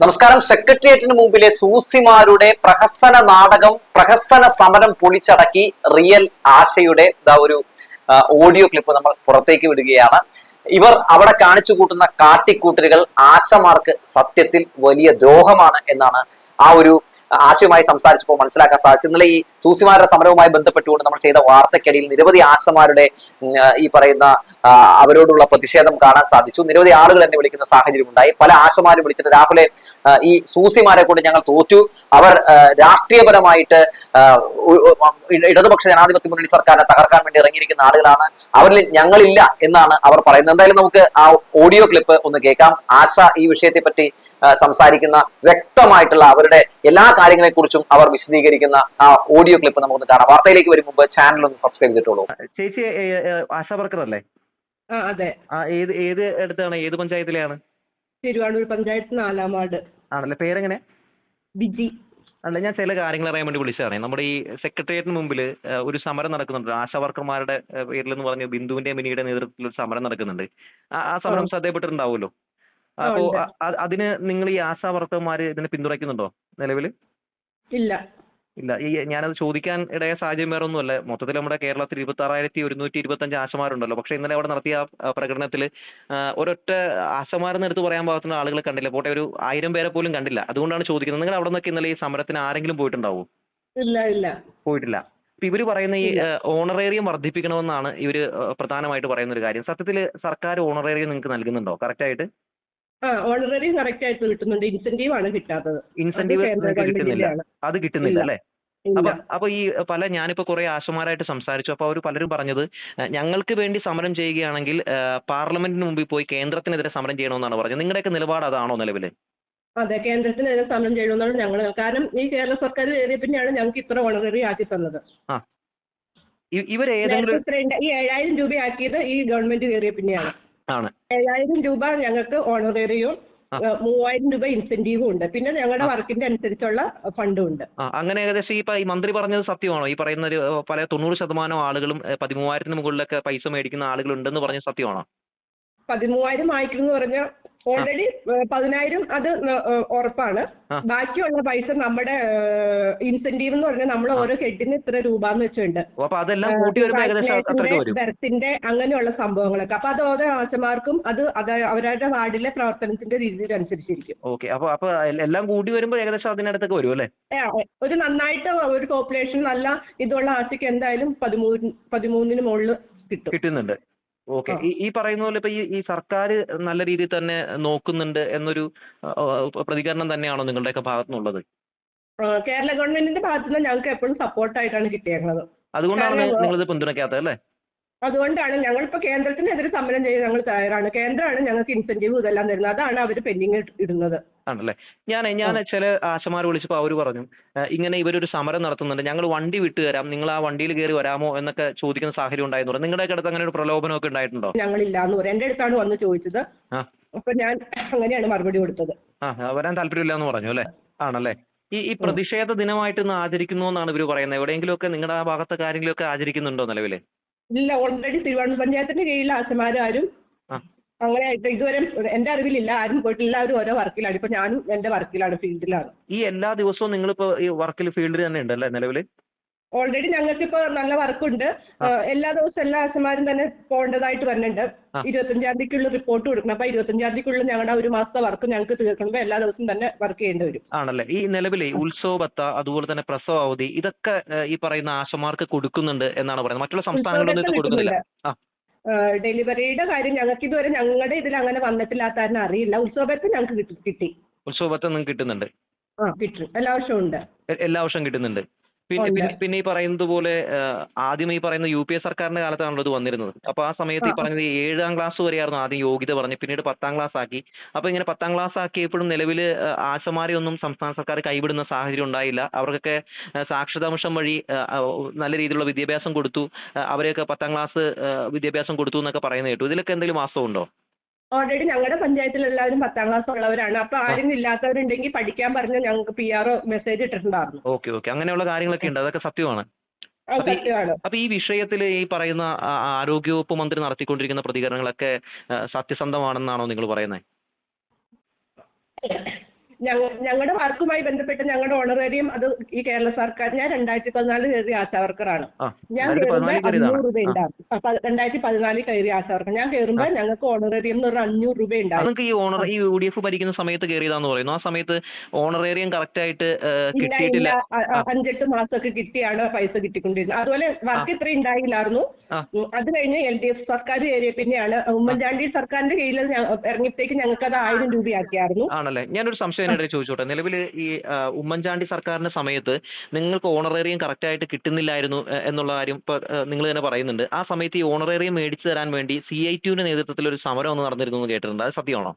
നമസ്കാരം. സെക്രട്ടേറിയറ്റിന് മുമ്പിലെ സൂസിമാരുടെ പ്രഹസന നാടകം പ്രഹസന സമരം പൊളിച്ചടക്കി റിയൽ ആശയുടെ ഒരു ഓഡിയോ ക്ലിപ്പ് നമ്മൾ പുറത്തേക്ക് വിടുകയാണ്. ഇവർ അവിടെ കാണിച്ചു കൂട്ടുന്ന കാട്ടിക്കൂട്ടലുകൾ ആശമാർക്ക് സത്യത്തിൽ വലിയ ദ്രോഹമാണ് എന്നാണ് ആ ഒരു ആശയവുമായി സംസാരിച്ചപ്പോൾ മനസ്സിലാക്കാൻ സാധിച്ചു ഇന്നലെ ഈ സൂസിമാരുടെ സമരവുമായി ബന്ധപ്പെട്ടുകൊണ്ട് നമ്മൾ ചെയ്ത വാർത്തയ്ക്കിടയിൽ നിരവധി ആശമാരുടെ ഈ പറയുന്ന അവരോടുള്ള പ്രതിഷേധം കാണാൻ സാധിച്ചു. നിരവധി ആളുകൾ എന്നെ വിളിക്കുന്ന സാഹചര്യം ഉണ്ടായി. പല ആശമാരും വിളിച്ചിട്ട് രാഹുലെ ഈ സൂസിമാരെ കൊണ്ട് ഞങ്ങൾ തോറ്റു. അവർ രാഷ്ട്രീയപരമായിട്ട് ഇടതുപക്ഷ ജനാധിപത്യ മുന്നണി സർക്കാരിനെ തകർക്കാൻ വേണ്ടി ഇറങ്ങിയിരിക്കുന്ന ആളുകളാണ്. അവരിൽ ഞങ്ങളില്ല എന്നാണ് അവർ പറയുന്നത്. എന്തായാലും നമുക്ക് ആ ഓഡിയോ ക്ലിപ്പ് ഒന്ന് കേൾക്കാം. ആശ ഈ വിഷയത്തെ പറ്റി സംസാരിക്കുന്ന വ്യക്തമായിട്ടുള്ള അവരുടെ എല്ലാ കാര്യങ്ങളെക്കുറിച്ചും അവർ വിശദീകരിക്കുന്ന ആ ഓഡിയോ ക്ലിപ്പ് നമുക്കൊന്ന് കാണാം. വാർത്തയിലേക്ക് വരും മുമ്പ് ചാനൽ ഒന്ന് സബ്സ്ക്രൈബ് ചെയ്തിട്ടുള്ളൂ ചേച്ചി ആശാ വർക്കർ അല്ലേ? അതെ. ഏത് ഏത് അടുത്താണ്? ഏത് പഞ്ചായത്തിലെയാണ്? തിരുവാണൂർ പഞ്ചായത്ത് നാലാം വാർഡ്. ആണല്ലേ. പേരെങ്ങനെ? ബിജി. അല്ല ഞാൻ ചില കാര്യങ്ങൾ അറിയാൻ വേണ്ടി വിളിച്ചതാണ് നമ്മുടെ ഈ സെക്രട്ടേറിയറ്റിന് മുമ്പിൽ ഒരു സമരം നടക്കുന്നുണ്ട്. ആശാ വർക്കർമാരുടെ എന്ന് പറഞ്ഞ ബിന്ദുവിന്റെ മിനിയുടെ നേതൃത്വത്തിൽ ഒരു സമരം നടക്കുന്നുണ്ട്. ആ ആ സമരം ശ്രദ്ധയപ്പെട്ടിട്ടുണ്ടാവുമല്ലോ അപ്പോ അപ്പോൾ അതിന് നിങ്ങൾ ഈ ആശാ വർക്കർമാർ ഇതിനെ പിന്തുണയ്ക്കുന്നുണ്ടോ നിലവിൽ ഇല്ല. ഇല്ല. ഈ ഞാനത് ചോദിക്കാൻ ഇടയ സാഹചര്യം വേറെ ഒന്നുമല്ല മൊത്തത്തിൽ നമ്മുടെ കേരളത്തിൽ ഇരുപത്തി ആറായിരത്തി ഒരുന്നൂറ്റി ഇരുപത്തഞ്ച് ആശമാരുണ്ടല്ലോ. പക്ഷേ ഇന്നലെ അവിടെ നടത്തിയ ആ പ്രകടനത്തിൽ ഒരൊറ്റ ആശമാരെന്ന് എടുത്ത് പറയാൻ പാകത്തിന് ആളുകൾ കണ്ടില്ല. പോട്ടെ ഒരു ആയിരം പേരെ പോലും കണ്ടില്ല. അതുകൊണ്ടാണ് ചോദിക്കുന്നത്. നിങ്ങൾ അവിടെ നിന്നൊക്കെ ഇന്നലെ ഈ സമരത്തിന് ആരെങ്കിലും പോയിട്ടുണ്ടാവോ? ഇല്ല ഇല്ല. പോയിട്ടില്ല. ഇപ്പൊ ഇവർ പറയുന്ന ഈ ഓണറേറിയം വർദ്ധിപ്പിക്കണമെന്നാണ് ഇവർ പ്രധാനമായിട്ട് പറയുന്ന ഒരു കാര്യം. സത്യത്തിൽ സർക്കാർ ഓണറേറിയം നിങ്ങൾക്ക് നൽകുന്നുണ്ടോ? കറക്റ്റ് ആയിട്ട് ഓണററി കറക്റ്റ് ആയിട്ട് കിട്ടുന്നുണ്ട്. ഇൻസെന്റീവ് ആണ് കിട്ടാത്തത്. ഇൻസെന്റീവ് കിട്ടുന്നില്ല. അത് കിട്ടുന്നില്ല അല്ലേ? അപ്പൊ അപ്പൊ ഈ പല ഞാനിപ്പോ കുറെ ആശമാരായിട്ട് സംസാരിച്ചു. അപ്പൊ അവർ പലരും പറഞ്ഞത് ഞങ്ങൾക്ക് വേണ്ടി സമരം ചെയ്യുകയാണെങ്കിൽ പാർലമെന്റിന് മുമ്പിൽ പോയി കേന്ദ്രത്തിനെതിരെ സമരം ചെയ്യണമെന്നാണ് പറഞ്ഞത്. നിങ്ങളുടെയൊക്കെ നിലപാട് അതാണോ നിലവിൽ അതെ കേന്ദ്രത്തിനെതിരെ സമരം ചെയ്യണമെന്നാണ് ഞങ്ങൾ കാരണം ഈ കേരള സർക്കാർ കയറിയ പിന്നെയാണ് ഞങ്ങൾക്ക് ഇത്ര ഓണററി ആക്കി തന്നത്. ഈ ഏഴായിരം രൂപ ആക്കിയത് ഈ ഗവൺമെന്റ് കയറിയ പിന്നെയാണ്. ആണ്. ഏഴായിരം രൂപ ഞങ്ങൾക്ക് ഓണറേറിയവും. മൂവായിരം രൂപ ഇൻസെന്റീവും ഉണ്ട്. പിന്നെ ഞങ്ങളുടെ വർക്കിന്റെ അനുസരിച്ചുള്ള ഫണ്ടും ഉണ്ട്. അങ്ങനെ ഏകദേശം ഈ ഈ മന്ത്രി പറഞ്ഞത് സത്യമാണോ? ഈ പറയുന്ന ഒരു പല തൊണ്ണൂറ് ശതമാനം ആളുകളും പതിമൂവായിരത്തിന് മുകളിലൊക്കെ പൈസ മേടിക്കുന്ന ആളുകളുണ്ടെന്ന് പറഞ്ഞ സത്യമാണോ? പതിമൂവായിരം ആയിരം എന്ന് പറഞ്ഞാൽ ഓൾറെഡി പതിനായിരം അത് ഉറപ്പാണ്. ബാക്കിയുള്ള പൈസ നമ്മുടെ ഇൻസെന്റീവ് എന്ന് പറഞ്ഞാൽ നമ്മൾ ഓരോ ഹെഡിന് ഇത്ര രൂപ എന്ന് വെച്ചുണ്ട് ബെർത്തിന്റെ അങ്ങനെയുള്ള സംഭവങ്ങളൊക്കെ. അപ്പൊ അത് ഓരോ ആശമാർക്കും അത് അവരുടെ വാർഡിലെ പ്രവർത്തനത്തിന്റെ രീതിയിൽ അനുസരിച്ചിരിക്കും ഓക്കെ. അപ്പൊ അപ്പൊ എല്ലാം കൂടി വരുമ്പോൾ ഏകദേശം അതിനടുത്തൊക്കെ വരും അല്ലേ? ഒരു നന്നായിട്ട് ഒരു പോപ്പുലേഷൻ നല്ല ഇതുള്ള ആശയ്ക്ക് എന്തായാലും പതിമൂന്ന് പതിമൂന്നിന് മുകളിൽ കിട്ടും. കിട്ടുന്നുണ്ട്. ഓക്കെ. ഈ ഈ പറയുന്ന പോലെ ഇപ്പൊ ഈ ഈ സർക്കാർ നല്ല രീതിയിൽ തന്നെ നോക്കുന്നുണ്ട് എന്നൊരു പ്രതികരണം തന്നെയാണോ നിങ്ങളുടെയൊക്കെ ഭാഗത്തു നിന്നുള്ളത് കേരള ഗവൺമെന്റിന്റെ ഭാഗത്തുനിന്ന് ഞങ്ങൾക്ക് എപ്പോഴും സപ്പോർട്ടായിട്ടാണ് കിട്ടിയേക്കുന്നത് അതുകൊണ്ടാണ് നിങ്ങൾ നിങ്ങളിത് പിന്തുണയ്ക്കാത്തത് അല്ലേ? അതുകൊണ്ടാണ് ഞങ്ങളിപ്പോൾ കേന്ദ്രത്തിനെതിരെ സമരം ചെയ്യാൻ ഞങ്ങൾ തയ്യാറാണ്. കേന്ദ്രമാണ് ഞങ്ങൾക്ക് ഇൻസെന്റീവ് ഇതെല്ലാം തരുന്നത്. അതാണ് അവർ പെൻഡിങ് ഇടുന്നത്. ആണല്ലേ? ഞാൻ ഞാൻ ചില ആശമാർ വിളിച്ചപ്പോൾ അവർ പറഞ്ഞു "ഏഹ്, ഇങ്ങനെ ഇവരൊരു സമരം നടത്തുന്നുണ്ട്. ഞങ്ങൾ വണ്ടി വിട്ടു തരാം. നിങ്ങൾ ആ വണ്ടിയിൽ കയറി വരാമോ എന്നൊക്കെ ചോദിക്കുന്ന സാഹചര്യം ഉണ്ടായിരുന്നു. നിങ്ങളുടെ അടുത്ത് അങ്ങനെ ഒരു പ്രലോഭനമൊക്കെ ഉണ്ടായിട്ടുണ്ടോ? ഞങ്ങളില്ല. എന്ന് പറയും എന്റെ അടുത്താണ് വന്ന് ചോദിച്ചത്. അപ്പൊ ഞാൻ അങ്ങനെയാണ് മറുപടി കൊടുത്തത്. ആ വരാൻ താല്പര്യമില്ല എന്ന് പറഞ്ഞു അല്ലേ? ആണല്ലേ? ഈ ഈ പ്രതിഷേധ ദിനമായിട്ട് ഇന്ന് ആചരിക്കുന്നു എന്നാണ് ഇവർ പറയുന്നത്. എവിടെയെങ്കിലും ഒക്കെ നിങ്ങളുടെ ആ ഭാഗത്തൊക്കെ കാര്യങ്ങളൊക്കെ ആചരിക്കുന്നുണ്ടോ നിലവിൽ ഇല്ല ഓൾറെഡി തിരുവനന്തപുരം പഞ്ചായത്തിന്റെ കീഴിൽ ആശമാരും ആരും അങ്ങനെ ഇതുവരെ എന്റെ അറിവിലില്ല ആരും പോയിട്ടില്ല എല്ലാവരും ഓരോ വർക്കിലാണ്. ഇപ്പൊ ഞാനും എന്റെ വർക്കിലാണ് ഫീൽഡിലാണ്. ഈ എല്ലാ ദിവസവും നിങ്ങളിപ്പോ ഈ വർക്കിൽ ഫീൽഡിൽ തന്നെ ഉണ്ടല്ലേ നിലവിൽ ഓൾറെഡി ഞങ്ങൾക്ക് ഇപ്പൊ നല്ല വർക്കുണ്ട്. എല്ലാ ദിവസവും എല്ലാ ആശമാരും തന്നെ പോകേണ്ടതായിട്ട് വരുന്നുണ്ട്. ഇരുപത്തഞ്ചാം തീയതിക്കുള്ള റിപ്പോർട്ട് കൊടുക്കണം. അപ്പൊ ഇരുപത്തഞ്ചാം തീയതിക്കുള്ള ഞങ്ങളുടെ ഒരു മാസത്തെ വർക്ക് ഞങ്ങൾക്ക് തീർക്കണമെങ്കിൽ എല്ലാ ദിവസവും തന്നെ വർക്ക് ചെയ്യേണ്ടി വരും. ആണല്ലേ? ഈ നിലവിലെ ഉത്സവ ഭത്ത അതുപോലെ തന്നെ പ്രസവ അവധി ഇതൊക്കെ ഈ പറയുന്ന ആശമാർക്ക് കൊടുക്കുന്നുണ്ട് എന്നാണ് പറയുന്നത്. മറ്റുള്ള സംസ്ഥാനങ്ങളിലൊന്നും ഇത് കൊടുക്കുന്നില്ല. ഡെലിവറിയുടെ കാര്യം ഞങ്ങൾക്ക് ഇതുവരെ ഞങ്ങളുടെ ഇതിൽ അങ്ങനെ വന്നിട്ടില്ലാത്ത കാരണം അറിയില്ല. ഉത്സവത്തെ ഞങ്ങൾക്ക് കിട്ടി. കിട്ടി ഉത്സവ ഭത്ത നിങ്ങൾക്ക് കിട്ടുന്നുണ്ട്. ആ കിട്ടും. എല്ലാ വർഷവും ഉണ്ട്. എല്ലാ വർഷവും കിട്ടുന്നുണ്ട്. പിന്നെ. പിന്നെ പിന്നെ ഈ പറയുന്നത് പോലെ ആദ്യം ഈ പറയുന്ന യു പി എ സർക്കാരിന്റെ കാലത്താണല്ലോ ഇത് വന്നിരുന്നത്. അപ്പോൾ ആ സമയത്ത് ഈ. പറഞ്ഞത് ഏഴാം ക്ലാസ് വരെയായിരുന്നു ആദ്യം യോഗ്യത പറഞ്ഞ് പിന്നീട് പത്താം ക്ലാസ് ആക്കി. അപ്പോൾ ഇങ്ങനെ പത്താം ക്ലാസ് ആക്കിയപ്പോഴും നിലവിൽ ആശമാരെ ഒന്നും സംസ്ഥാന സർക്കാർ കൈവിടുന്ന സാഹചര്യം ഉണ്ടായില്ല. അവർക്കൊക്കെ സാക്ഷരതാ സാക്ഷരതാംശം വഴി നല്ല രീതിയിലുള്ള വിദ്യാഭ്യാസം കൊടുത്തു. അവരെയൊക്കെ പത്താം ക്ലാസ് വിദ്യാഭ്യാസം കൊടുത്തു എന്നൊക്കെ പറയുന്നത് കേട്ടു. ഇതിലൊക്കെ എന്തെങ്കിലും വാസ്തവമുണ്ടോ ഓൾറെഡി ഞങ്ങളുടെ പഞ്ചായത്തിൽ എല്ലാവരും പത്താം ക്ലാസ് ഉള്ളവരാണ്. അപ്പൊ ആരും ഇല്ലാത്തവരുണ്ടെങ്കിൽ പഠിക്കാൻ പറഞ്ഞ് ഞങ്ങൾക്ക് പി ആർ മെസ്സേജ് ഇട്ടിട്ടുണ്ടായിരുന്നു. ഓക്കെ ഓക്കെ അങ്ങനെയുള്ള കാര്യങ്ങളൊക്കെ ഉണ്ട്. അതൊക്കെ സത്യമാണ്. അപ്പൊ ഈ- വിഷയത്തിൽ ഈ പറയുന്ന ആരോഗ്യവകുപ്പ് മന്ത്രി നടത്തിക്കൊണ്ടിരിക്കുന്ന പ്രതികരണങ്ങളൊക്കെ സത്യസന്ധമാണെന്നാണോ നിങ്ങൾ പറയുന്നത് ഞങ്ങളുടെ വർക്കുമായി ബന്ധപ്പെട്ട് ഞങ്ങളുടെ ഓണറേറിയം അത് ഈ കേരള സർക്കാർ ഞാൻ രണ്ടായിരത്തി പതിനാല് കയറിയ ആശാ വർക്കറാണ് ഞാൻ കയറുമ്പോൾ പതിനാലിൽ അഞ്ഞൂറ് രൂപ ഉണ്ടാകും രണ്ടായിരത്തി പതിനാലിൽ കയറിയ ആശാ വർക്കർ ഞാൻ കയറുമ്പോൾ ഞങ്ങൾക്ക് ഓണറേറിയം എന്ന് പറഞ്ഞാൽ അഞ്ഞൂറ് രൂപ ഉണ്ടാകും ഈ ഓണർ ഈ യു ഡി എഫ് ഭരിക്കുന്ന സമയത്ത് കയറിയതാന്ന് പറയുന്നു. ആ സമയത്ത് ഓണറേറിയം കറക്റ്റ് ആയിട്ട് കിട്ടിയിട്ടില്ല. അഞ്ചെട്ട് മാസമൊക്കെ കിട്ടിയാണ് പൈസ കിട്ടിക്കൊണ്ടിരുന്നത്. അതുപോലെ വർക്ക് ഇത്ര ഉണ്ടായില്ലായിരുന്നു. അത് കഴിഞ്ഞ് എൽ ഡി എഫ് സർക്കാർ കയറിയ പിന്നെയാണ് ഉമ്മൻചാണ്ടി സർക്കാരിന്റെ കീഴിൽ ഇറങ്ങിയപ്പോഴേക്ക് ഞങ്ങൾക്ക് അത് ആയിരം രൂപയാക്കിയായിരുന്നു. ആണല്ലേ? ഞാനൊരു സംശയം ഇതിനിടയിൽ ചോദിച്ചോട്ടെ. നിലവിൽ ഈ ഉമ്മൻചാണ്ടി സർക്കാരിന്റെ സമയത്ത് നിങ്ങൾക്ക് ഓണറേറിയം കറക്റ്റ് ആയിട്ട് കിട്ടുന്നില്ലായിരുന്നു എന്നുള്ള കാര്യം ഇപ്പോൾ നിങ്ങൾ തന്നെ പറയുന്നുണ്ട്. ആ സമയത്ത് ഈ ഓണറേറിയം മേടിച്ചു തരാൻ വേണ്ടി സി ഐ ടിയുടെ നേതൃത്വത്തിൽ ഒരു സമരം ഒന്ന് നടന്നിരുന്നു എന്ന് കേട്ടിട്ടുണ്ട്. അത് സത്യമാണോ?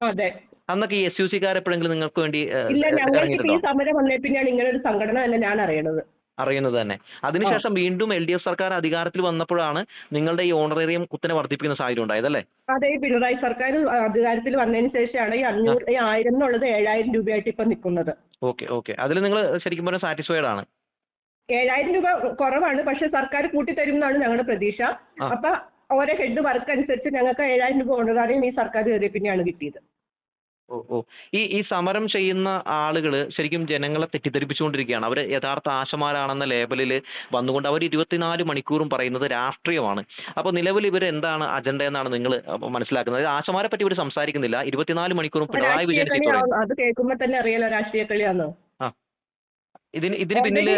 അതെ. അന്നൊക്കെ ഈ എസ് യു സിക്കാർ എപ്പോഴെങ്കിലും നിങ്ങൾക്ക് വേണ്ടി ഇല്ല ഞങ്ങൾക്ക് ഈ സമരം വന്നേ പിന്നെയാണ് ഇങ്ങനെ ഒരു സംഘടന തന്നെ ഞാൻ അറിയണത്. അറിയുന്നത് തന്നെ. അതിനുശേഷം വീണ്ടും എൽ ഡി എഫ് സർക്കാർ അധികാരത്തിൽ വന്നപ്പോഴാണ് നിങ്ങളുടെ ഈ ഓണറേറിയം കുത്തനെ വർദ്ധിപ്പിക്കുന്ന സാഹചര്യം ഉണ്ടായത് അല്ലേ? അതെ പിണറായി സർക്കാർ അധികാരത്തിൽ വന്നതിന് ശേഷമാണ് ഈ അഞ്ഞൂറ് ഈ ആയിരം എന്നുള്ളത് ഏഴായിരം രൂപയായിട്ട് ഇപ്പൊ നിൽക്കുന്നത്. Okay okay. അതിൽ നിങ്ങൾ ശരിക്കും പറഞ്ഞാൽ സാറ്റിസ്ഫൈഡ് ആണ്? ഏഴായിരം രൂപ കുറവാണ് പക്ഷെ സർക്കാർ കൂട്ടിത്തരും എന്നാണ് ഞങ്ങളുടെ പ്രതീക്ഷ. അപ്പൊ ഓരോ ഹെഡ് വർക്ക് അനുസരിച്ച് ഞങ്ങൾക്ക് ഏഴായിരം രൂപ ഓണറാറിയും ഈ സർക്കാർ കയറിയ പിന്നെയാണ് കിട്ടിയത്. ഓ ഓ. ഈ ഈ സമരം ചെയ്യുന്ന ആളുകൾ ശരിക്കും ജനങ്ങളെ തെറ്റിദ്ധരിപ്പിച്ചുകൊണ്ടിരിക്കുകയാണ്. അവർ യഥാർത്ഥ ആശമാരാണെന്ന ലേബലിൽ വന്നുകൊണ്ട് അവർ ഇരുപത്തിനാല് മണിക്കൂറും പറയുന്നത് രാഷ്ട്രീയമാണ്. അപ്പോൾ നിലവിൽ ഇവർ എന്താണ് അജണ്ട എന്നാണ് നിങ്ങൾ മനസ്സിലാക്കുന്നത്? ആശമാരെ പറ്റി ഇവർ സംസാരിക്കുന്നില്ല. ഇരുപത്തിനാല് മണിക്കൂറും പിണറായി വിജയൻ അത് കേൾക്കുമ്പോൾ തന്നെ അറിയാലോ രാഷ്ട്രീയ കളിയാന്ന്? ഇതിന് ഇതിന് പിന്നിൽ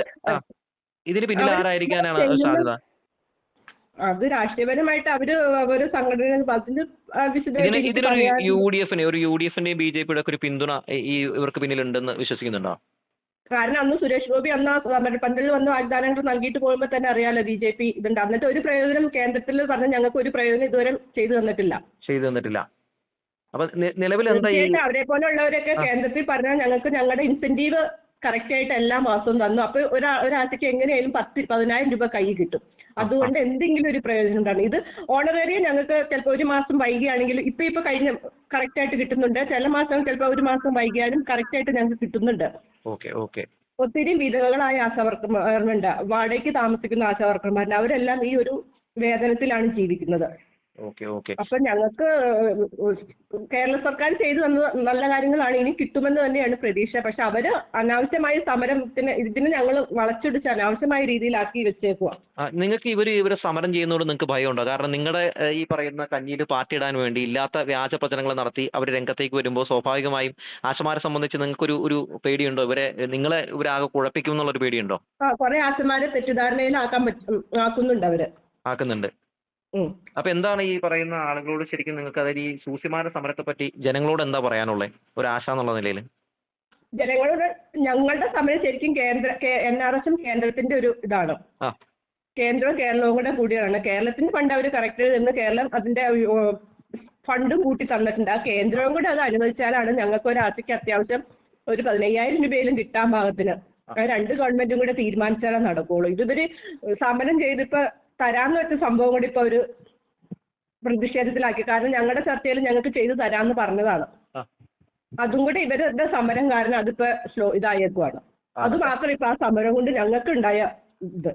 ഇതിന് പിന്നിൽ ആരായിരിക്കാനാണ് സാധ്യത? അത് രാഷ്ട്രീയപരമായിട്ട് അവർ ഒരു സംഘടന അതിന് ഇതിന് ഇതിനൊരു യു ഡി എഫിന് ഒരു യു ഡി എഫിന്റെയും ബി ജെ പിയുടെ ഒക്കെ ഒരു പിന്തുണ ഈ- ഇവർക്ക് പിന്നിലുണ്ടെന്ന് വിശ്വസിക്കുന്നുണ്ടോ? കാരണം അന്ന് സുരേഷ് ഗോപി അന്ന് ആ സമരപ്പന്തലിൽ വന്ന് വാഗ്ദാനങ്ങൾ നൽകിയിട്ട് പോകുമ്പോൾ തന്നെ അറിയാലോ ബി ജെ പി ഇതുണ്ട്. എന്നിട്ട് ഒരു പ്രയോജനം കേന്ദ്രത്തിൽ പറഞ്ഞ ഞങ്ങൾക്ക് ഒരു പ്രയോജനം ഇതുവരെ ചെയ്തു തന്നിട്ടില്ല. ചെയ്തു തന്നിട്ടില്ല. അപ്പൊ നിലവിൽ എന്താ അവരെ പോലുള്ളവരൊക്കെ കേന്ദ്രത്തിൽ പറഞ്ഞാൽ ഞങ്ങൾക്ക് ഞങ്ങളുടെ ഇൻസെന്റീവ് കറക്റ്റ് ആയിട്ട് എല്ലാ മാസവും തന്നു. അപ്പൊ ഒരാ ഒരാഴ്ചക്ക് എങ്ങനെയായാലും പത്ത് പതിനായിരം രൂപ കൈ കിട്ടും. അതുകൊണ്ട് എന്തെങ്കിലും ഒരു പ്രയോജനം ഉണ്ടാകും ഇത് ഓണറേറിയ ഞങ്ങൾക്ക് ചിലപ്പോൾ ഒരു മാസം വൈകിയാണെങ്കിൽ ഇപ്പൊ ഇപ്പൊ കഴിഞ്ഞ കറക്റ്റ് ആയിട്ട് കിട്ടുന്നുണ്ട്. ചില മാസം ചിലപ്പോൾ ഒരു മാസം വൈകിയാലും കറക്റ്റ് ആയിട്ട് ഞങ്ങൾക്ക് കിട്ടുന്നുണ്ട്. Okay okay. ഒത്തിരി വിധവകളായ ആശാവർക്കർമാരുണ്ട് വാടകയ്ക്ക് താമസിക്കുന്ന ആശാവർക്കർമാരുണ്ട്. അവരെല്ലാം ഈ ഒരു വേതനത്തിലാണ് ജീവിക്കുന്നത്. അപ്പൊ ഞങ്ങൾക്ക് കേരള സർക്കാർ ചെയ്തു തന്ന നല്ല കാര്യങ്ങളാണ് ഇനി കിട്ടുമെന്ന് തന്നെയാണ് പ്രതീക്ഷ. പക്ഷെ അവർ അനാവശ്യമായ സമരത്തിന് ഇതിന് ഞങ്ങൾ വളച്ചൊടിച്ച് അനാവശ്യമായ രീതിയിലാക്കി വെച്ചേക്കുക നിങ്ങൾക്ക് ഇവർ ഇവരെ സമരം ചെയ്യുന്നതോട് നിങ്ങൾക്ക് ഭയമുണ്ടോ? കാരണം നിങ്ങളുടെ ഈ പറയുന്ന കഞ്ഞിയിൽ പാർട്ടിയിടാൻ വേണ്ടി ഇല്ലാത്ത വ്യാജ പ്രചരണങ്ങൾ നടത്തി അവർ രംഗത്തേക്ക് വരുമ്പോൾ സ്വാഭാവികമായും ആശമാരെ സംബന്ധിച്ച് നിങ്ങൾക്കൊരു ഒരു പേടിയുണ്ടോ? ഇവരെ നിങ്ങളെ ഇവരാകെ കുഴപ്പിക്കും എന്നുള്ളൊരു പേടിയുണ്ടോ? ആ കുറെ ആശമാരെ തെറ്റിദ്ധാരണയിലാക്കാൻ പറ്റും ആക്കുന്നുണ്ട് അവർ. ആക്കുന്നുണ്ട്. അപ്പൊ എന്താണ് ഈ പറയുന്ന ആളുകളോട് ശരിക്കും നിങ്ങൾക്ക് അതായത് ഈ സൂസിമാരുടെ സമരത്തെ പറ്റി ജനങ്ങളോട് എന്താ പറയാനുള്ളത് ഒരു ആശ എന്നുള്ള നിലയിൽ ജനങ്ങളോട് ഞങ്ങളുടെ സമരം ശരിക്കും കേന്ദ്ര എൻ ആർ എസും കേന്ദ്രത്തിന്റെ ഒരു ഇതാണ്. കേന്ദ്രവും കേരളവും കൂടെ കൂടിയതാണ്. കേരളത്തിന് ഫണ്ട് അവർ കറക്റ്റ് നിന്ന് കേരളം അതിന്റെ ഫണ്ടും കൂട്ടി തന്നിട്ടുണ്ട്. ആ കേന്ദ്രവും കൂടെ അത് അനുവദിച്ചാലാണ് ഞങ്ങൾക്ക് ഒരു ഒരാഴ്ചയ്ക്ക് അത്യാവശ്യം ഒരു പതിനയ്യായിരം രൂപയിലും കിട്ടാൻ പാകത്തിന്. രണ്ട് ഗവൺമെന്റും കൂടെ തീരുമാനിച്ചാലേ നടക്കുള്ളൂ. ഇതിവര് സമരം ചെയ്തിപ്പോ തരാന്ന് വെച്ച സംഭവം കൂടി ഇപ്പൊ ഒരു പ്രതിഷേധത്തിലാക്കി. കാരണം ഞങ്ങളുടെ ചർച്ചയിൽ ഞങ്ങൾക്ക് ചെയ്തു തരാന്ന് പറഞ്ഞതാണ്. അതും കൂടി ഇവരുടെ സമരം കാരണം അതിപ്പോ സ്ലോ ഇതായേക്കുവാണ്. അത് മാത്രം ഇപ്പൊ ആ സമരം കൊണ്ട് ഞങ്ങൾക്ക് ഉണ്ടായ ഇത്.